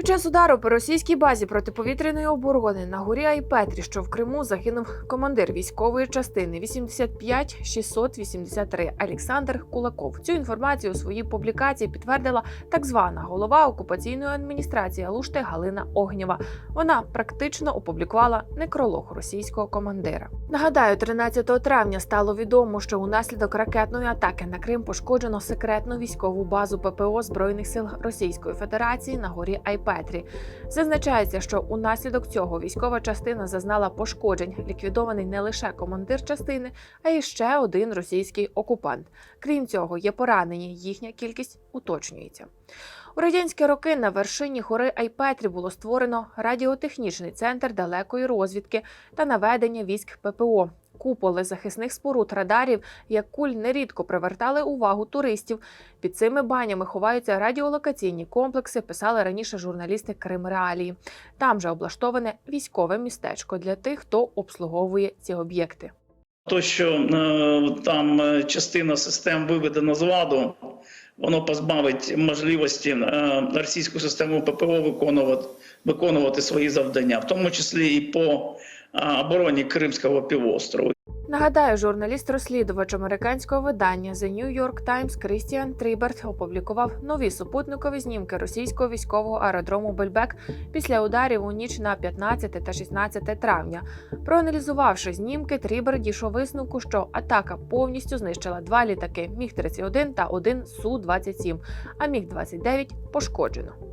Під час удару по російській базі протиповітряної оборони на горі Айпетрі, що в Криму, загинув командир військової частини 85683 Олександр Кулаков. Цю інформацію у своїй публікації підтвердила так звана голова окупаційної адміністрації Алушти Галина Огнєва. Вона практично опублікувала некролог російського командира. Нагадаю, 13 травня стало відомо, що унаслідок ракетної атаки на Крим пошкоджено секретну військову базу ППО збройних сил Російської Федерації на горі Айпетрі. Зазначається, що унаслідок цього військова частина зазнала пошкоджень. Ліквідований не лише командир частини, а й ще один російський окупант. Крім цього, є поранені. Їхня кількість уточнюється. У радянські роки на вершині гори Айпетрі було створено радіотехнічний центр далекої розвідки та наведення військ ППО. Куполи захисних споруд радарів, як куль нерідко привертали увагу туристів. Під цими банями ховаються радіолокаційні комплекси, писали раніше журналісти Крим Реалії. Там же облаштоване військове містечко для тих, хто обслуговує ці об'єкти. То, що е, там е, частина систем виведена з ладу, воно позбавить можливості е, російську систему ППО виконувати, виконувати свої завдання, в тому числі і по е, обороні Кримського півострову. Нагадаю, журналіст-розслідувач американського видання The New York Times Крістіан Тріберт опублікував нові супутникові знімки російського військового аеродрому Бельбек після ударів у ніч на 15 та 16 травня. Проаналізувавши знімки, Тріберт дійшов висновку, що атака повністю знищила два літаки Міг 31 та один Су 27 а Міг 29 пошкоджено.